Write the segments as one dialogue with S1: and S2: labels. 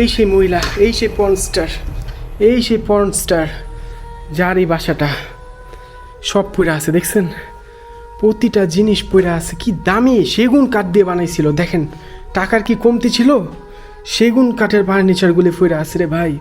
S1: এই সেই মহিলা, এই সেই পর্নস্টার এই সেই পর্নস্টার যার এই বাসাটা সব পড়ে আছে, দেখছেন? প্রতিটা জিনিস পড়ে আছে, কি দামি সেগুন কাঠ দিয়ে বানাইছিল, দেখেন। টাকার কি কমতি ছিল? সেগুন কাঠের ফার্নিচারগুলি পড়ে আছে রে ভাই।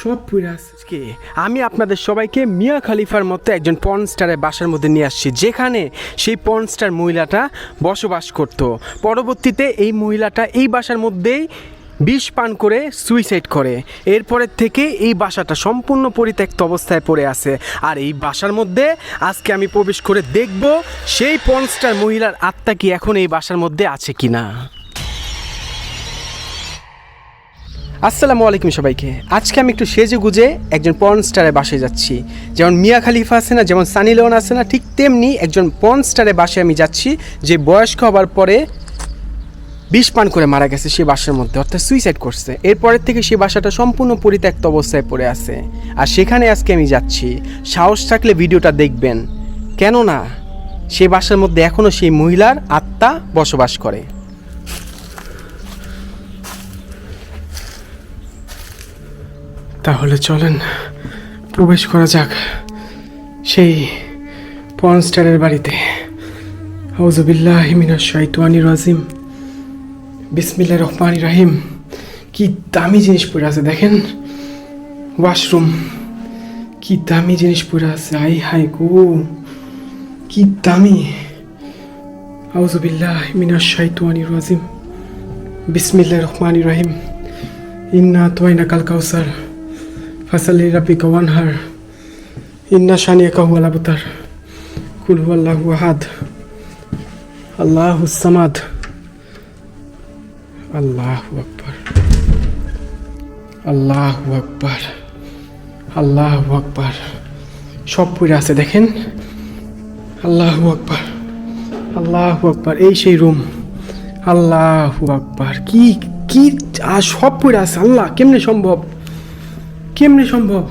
S1: সব পড়ে আছে। কে আমি আপনাদের সবাইকে মিয়া খালিফার মতো একজন পর্ন স্টারের বাসার মধ্যে নিয়ে আসছি, যেখানে সেই পর্ন স্টার মহিলাটা বসবাস করত। পরবর্তীতে এই মহিলাটা এই বাসার মধ্যেই বিষ পান করে সুইসাইড করে। এরপরের থেকে এই বাসাটা সম্পূর্ণ পরিত্যক্ত অবস্থায় পড়ে আছে। আর এই বাসার মধ্যে আজকে আমি প্রবেশ করে দেখব সেই পর্নস্টার মহিলার আত্মা কি এখন এই বাসার মধ্যে আছে কি না আসসালামু আলাইকুম সবাইকে। আজকে আমি একটু সেজে গুজে একজন পর্ন স্টারের বাসায় যাচ্ছি। যেমন মিয়া খালিফা আছে না, যেমন সানি লিওন আছে না, ঠিক তেমনি একজন পর্ন স্টারের বাসায় আমি যাচ্ছি, যে বয়স্ক হবার পরে বিষ পান করে মারা গেছে সে বাসার মধ্যে, অর্থাৎ সুইসাইড করছে। এরপরের থেকে সে বাসাটা সম্পূর্ণ পরিত্যক্ত অবস্থায় পড়ে আছে। আর সেখানে আজকে আমি যাচ্ছি। সাহস থাকলে ভিডিওটা দেখবেন। কেননা, সে বাসার মধ্যে এখনও সেই মহিলার আত্মা বসবাস করে। তাহলে চলেন, প্রবেশ করা যাক সেই পর্নস্টারের বাড়িতে। হৌজবিল্লাহ মিনাশ শাইতানি রাজিম। বিসমিল্লাহ রহমান রাহিম। কি দামি জিনিস পড়ে আছে, দেখেন। ওয়াশরুম। কি দামি জিনিস পড়ে আছে, আই হাই গো। কি দামি। আউজুবিল্লাহ মিনাশ শাইতানি রাজিম। বিসমিল্লাহ রহমান রাহিম। ইন্না তোয়াইনা কাল কাউসার। ফাসালি রাব্বিকা ওয়ানহার। ইন্না শানিয়াকা হুয়াল আবতার। কুল হুয়াল্লাহু আহাদ। আল্লাহ সামাদ। আল্লাহু আকবার আল্লাহু আকবার আল্লাহু আকবার। সব পড়ে আছে দেখেন। আল্লাহু আকবার আল্লাহু আকবার, এই সেই রুম। আল্লাহু আকবার, কি কি, আর সব পড়ে আছে, আল্লাহ, কেমনে সম্ভব? কেমনে সম্ভব?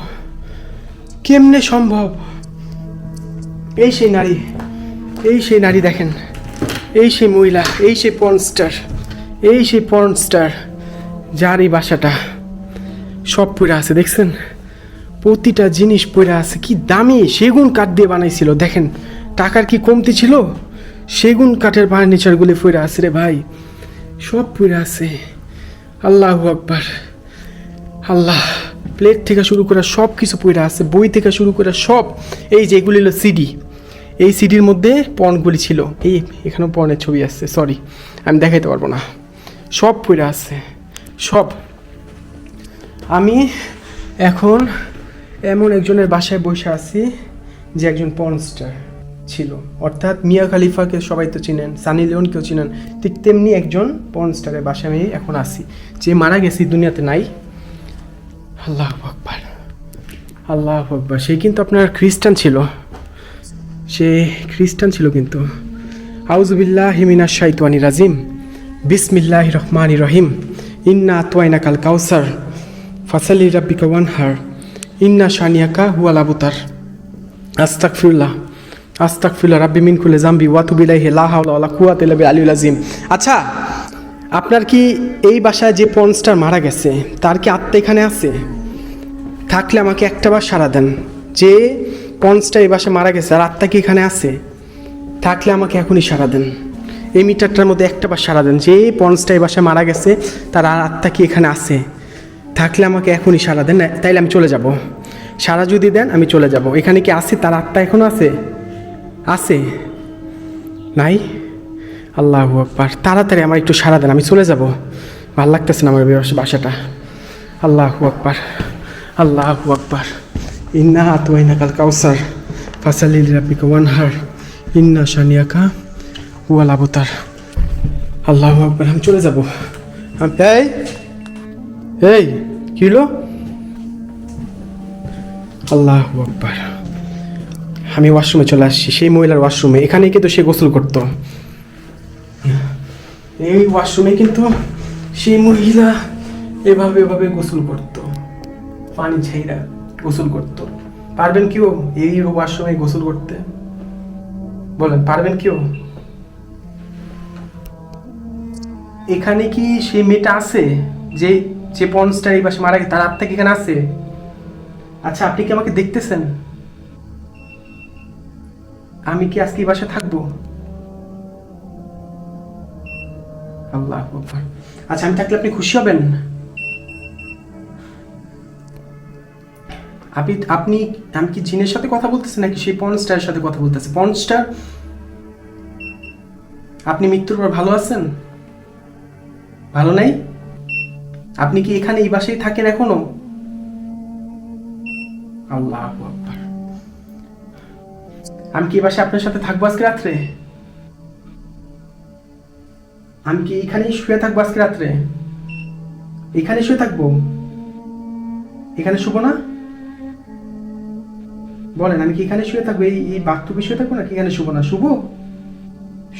S1: কেমনে সম্ভব? এই সেই নারী, এই সেই নারী দেখেন। এই সেই মহিলা, এই সেই পর্নস্টার এই সেই পর্নস্টার যার এই বাসাটা সব পড়ে আছে, দেখছেন? প্রতিটা জিনিস পড়ে আছে, কি দামি সেগুন কাঠ দিয়ে বানাইছিল, দেখেন। টাকার কি কমতি ছিল? সেগুন কাঠের ফার্নিচারগুলি পড়ে আছে রে ভাই। সব পড়ে আছে। আল্লাহু আকবার। আল্লাহ প্লেট থেকে শুরু করে সব কিছু পড়ে আছে, বই থেকে শুরু করে সব। এই যে এগুলি হলো সিডি এই সিডির মধ্যে পর্নগুলি ছিল। এই, এখানেও পর্নের ছবি আসছে সরি আমি দেখাইতে পারব না। সব পড়ে আছে, সব। আমি এখন এমন একজনের বাসায় বসে আছি যে একজন পর্নস্টার ছিল। অর্থাৎ মিয়া খালিফাকে সবাই তো চিনেন, সানি লিওনকেও চিনেন, ঠিক তেমনি একজন পর্নস্টারের বাসায় আমি এখন আছি, যে মারা গেছি, দুনিয়াতে নাই। আল্লাহ আকবার আল্লাহ আকবার। সে কিন্তু আপনার খ্রিস্টান ছিল। সে খ্রিস্টান ছিল কিন্তু। আউজুবিল্লাহ হিমিনা শাইতানি রাজিম। বিসমিল্লাহ রহমান রহিম। ইন্না তোয়াইনা কাল কাউসার। ফাসালি রাব্বিকা ওয়ানহার। ইন্না শানিয়াকা হুয়াল আবুতার। আস্তাকফিরুল্লাহ আস্তাকফিরুল্লাহ রাব্বি মিন কুল্লি জামবি ওয়াতুবিলাইহি লা হাওলা ওয়ালা কুওয়াতা ইল্লা বিল আজিম আচ্ছা আপনার কি এই বাসায় যে পর্নস্টার মারা গেছে, তার কি আত্মা এখানে আছে? থাকলে আমাকে একটা বার সারা দেন। যে পর্নস্টার এই বাসায় মারা গেছে আর আত্মা কি এখানে আছে? থাকলে আমাকে এখনই সারা দেন। এই মিটারটার মধ্যে একটা বার সারা দেন। যে পর্নস্টার এই বাসায় মারা গেছে, তার আর আত্মা কি এখানে আছে? থাকলে আমাকে এখনই সারা দেন তাইলে আমি চলে যাব। সারা যদি দেন, আমি চলে যাব। এখানে কি আছে? তার আত্মা এখনও আছে? আছে। নাই? আল্লাহ আকবার। তাড়াতাড়ি আমার একটু সারা দেন, আমি চলে যাব। ভালো লাগতেছে না আমার বাসাটা। আল্লাহ আকবার। আল্লাহ আকবার। ইন্না আতুয়াইনা কাল কাউসার ফাসালিল রাব্বিকা ওয়ানহার। ইন্না শানিয়াকা ওয়াল আবতার আল্লাহ আকবার, আমি চলে যাব। এই এই, কি হলো? আল্লাহ আকবার। আমি ওয়াশরুমে চলে আসছি, সেই মহিলার ওয়াশরুমে। এখানে কিন্তু সে গোসল করতো। এই ওয়াশরুমে কিন্তু সেই মহিলা এভাবে এভাবে গোসল করত। পানি ঝাইরা গোসল করত। পারবেন কেউ এই ওয়াশরুমে গোসল করতে? বলেন, পারবেন কেউ এখানে কি সেই মেয়েটা আছে? যে যে পর্নস্টার এই বাসে মারা গেছে, তার আত্মা কি এখানে আছে? আচ্ছা আপনি কি আমাকে দেখতেছেন? আমি কি আজকে এই বাসে থাকব? আল্লাহ। আচ্ছা আমি থাকলে আপনি খুশি হবেন? আপনি আপনি, আমি কি জিনের সাথে কথা বলতেছি নাকি সেই পর্নস্টারের সাথে কথা বলতেছি পর্নস্টার আপনি মৃত্যুর পর ভালো আছেন? ভালো নাই? আপনি কি এখানে এই বাসায় থাকেন এখনও? আল্লাহ আমি কি বাসায় আপনার সাথে থাকব আজকে রাত্রে? আমি কি এখানেই শুয়ে থাকব আজকে রাত্রে? এখানে শুয়ে থাকব? এখানে শুভ না? বলেন, আমি কি এখানে শুয়ে থাকব? এই এই বাথরুমে শুয়ে থাকব নাকি এখানে শুভ না? শুভ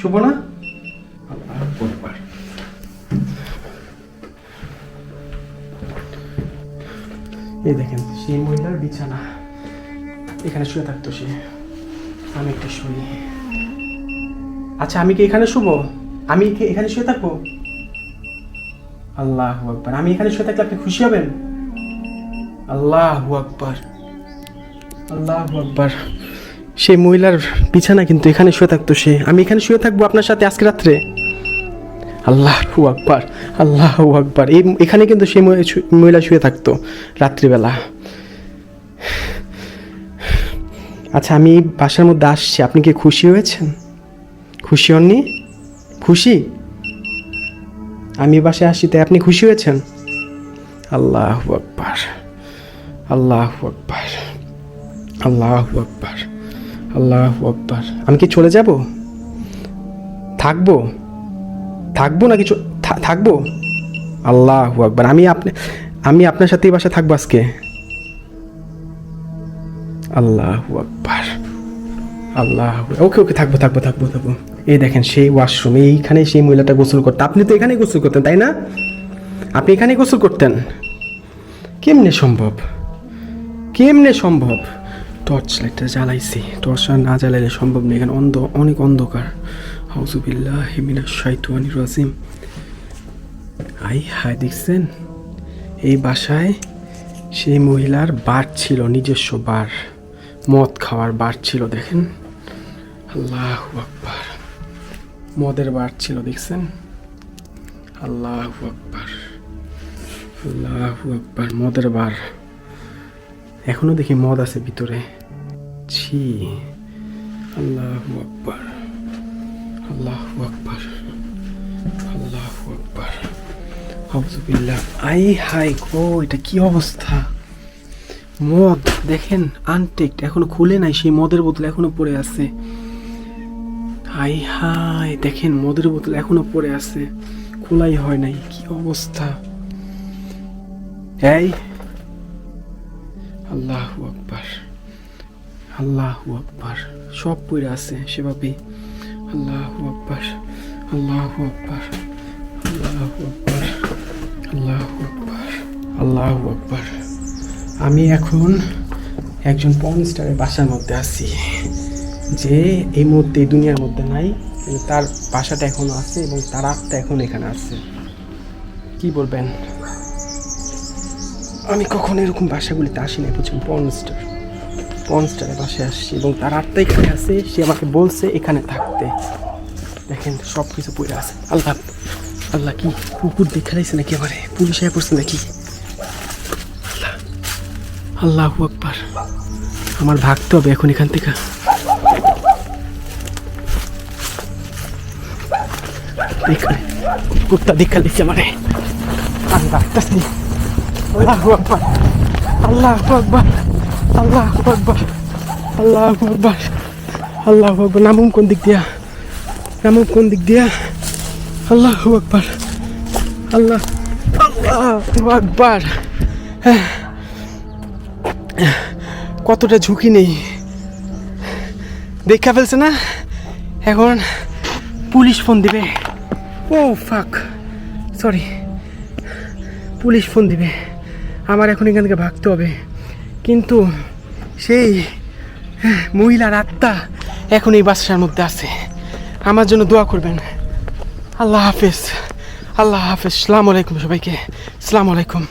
S1: শুভ না? এই দেখেন, সেই মহিলার বিছানা। এখানে শুয়ে থাকতো সে। আমি একটু শুই। আচ্ছা আমি কি এখানে শুবো? আমি কি এখানে শুয়ে থাকব? আল্লাহ আকবার। আমি এখানে শুয়ে থাকলে আপনি খুশি হবেন? আল্লাহ আকবার। আল্লাহ আকবার। সেই মহিলার বিছানা কিন্তু এখানে শুয়ে থাকতো সে। আমি এখানে শুয়ে থাকব আপনার সাথে আজকে রাত্রে? আল্লাহ আকবার আল্লাহ আকবার। এই এখানে কিন্তু সেই মহিলা শুয়ে থাকতো রাত্রিবেলা। আচ্ছা আমি বাসার মধ্যে আসছি। আপনি কি খুশি হয়েছেন? খুশি হননি? খুশি? আমি বাসায় আসছি তাই আপনি খুশি হয়েছেন? আল্লাহ আকবার আল্লাহ আকবার আল্লাহ আকবার আল্লাহ আকবার। আমি কি চলে যাব? থাকব? থাকব না কিছু? থাকব? আল্লাহ আকবার। আমি আপনি আমি আপনার সাথে এই বাসায় থাকব আজকে? আল্লাহ আকবার। আল্লাহ ওকে ওকে, থাকব থাকব থাকব থাকব। এই দেখেন, সেই ওয়াশরুম এইখানে সেই মহিলাটা গোসল করতে। আপনি তো এখানেই গোসল করতেন, তাই না? আপনি এখানেই গোসল করতেন? কেমনে সম্ভব? কেমনে সম্ভব? টর্চ লাইটটা জ্বালাইছি। টর্চ না জ্বালাইলে সম্ভব নেই এখানে অন্ধ অনেক অন্ধকার। হাউজুবিল্লাহ হিমিনা শাইতুয়ানি রাজিম। আই হায়, দেখছেন? এই বাসায় সেই মহিলার বার ছিল, নিজস্ব বার। মদ খাওয়ার বার ছিল, দেখেন? আল্লাহ আকবার। মদের বার ছিল, দেখছেন? আল্লাহ আকবার। আল্লাহ আকবার, মদের বার। এখনও দেখি মদ আছে ভিতরে। ছি, আল্লাহ আকবার। আল্লাহ আকবার আল্লাহ আকবার। আউযুবিল্লাহ আই হাই গো, এটা কি অবস্থা? মদ, দেখেন আনটেকড এখনও খুলে নাই, সেই মদের বোতল এখনও পড়ে আছে। হাই হাই দেখেন, মদের বোতল এখনও পড়ে আছে, খোলাই হয় নাই, কি অবস্থা? এই, আল্লাহ আকবার আল্লাহ আকবার, সব পড়ে আছে, সেভাবেই। আল্লাহ আকবার আল্লাহ আকবার আল্লাহ আকবার আল্লাহ আকবার আল্লাহ আমি এখন একজন পর্ন স্টারের বাসার মধ্যে আছি, যে এই মুহূর্তে দুনিয়ার মধ্যে নাই, কিন্তু তার বাসাটা এখনও আছে এবং তার আত্মা এখন এখানে আছে। কি বলবেন? আমি কখনো এরকম বাসাগুলিতে আসি না পর্ন পর্নস্টার পর্নস্টারের বাসায় আসছি এবং তার আত্মা এখানে আছে, সে আমাকে বলছে এখানে থাকতে। দেখেন সব কিছু পড়ে আছে। আল্লাহ আল্লাহ কি কুকুর দেখে লাইছে নাকি আমারে? পুলিশ আয়া পড়ছে নাকি? আল্লাহ আকবার। আমার ভাগতে হবে এখন এখান থেকে। এখানে কুত্তা দেখা লিখছে আমারে। আমি আল্লাহ আল্লাহ আকবার। আল্লাহ আকবার আল্লাহ আকবার আল্লাহ আকবার। নামুম কোন দিক দিয়া? নামুম কোন দিক দিয়া? আল্লাহ আকবার, আল্লাহ আল্লাহ আকবার। কতটা ঝুঁকি নেই। দেখা ফেলছে না? এখন পুলিশ ফোন দিবে। ও ফাক সরি পুলিশ ফোন দিবে। আমার এখন এখান থেকে ভাগতে হবে। কিন্তু সেই মহিলার আত্মা এখন এই বাসার মধ্যে আছে। আমার জন্য দোয়া করবেন। আল্লাহ হাফেজ। আল্লাহ হাফেজ। সালাম আলাইকুম সবাইকে। সালাম আলাইকুম।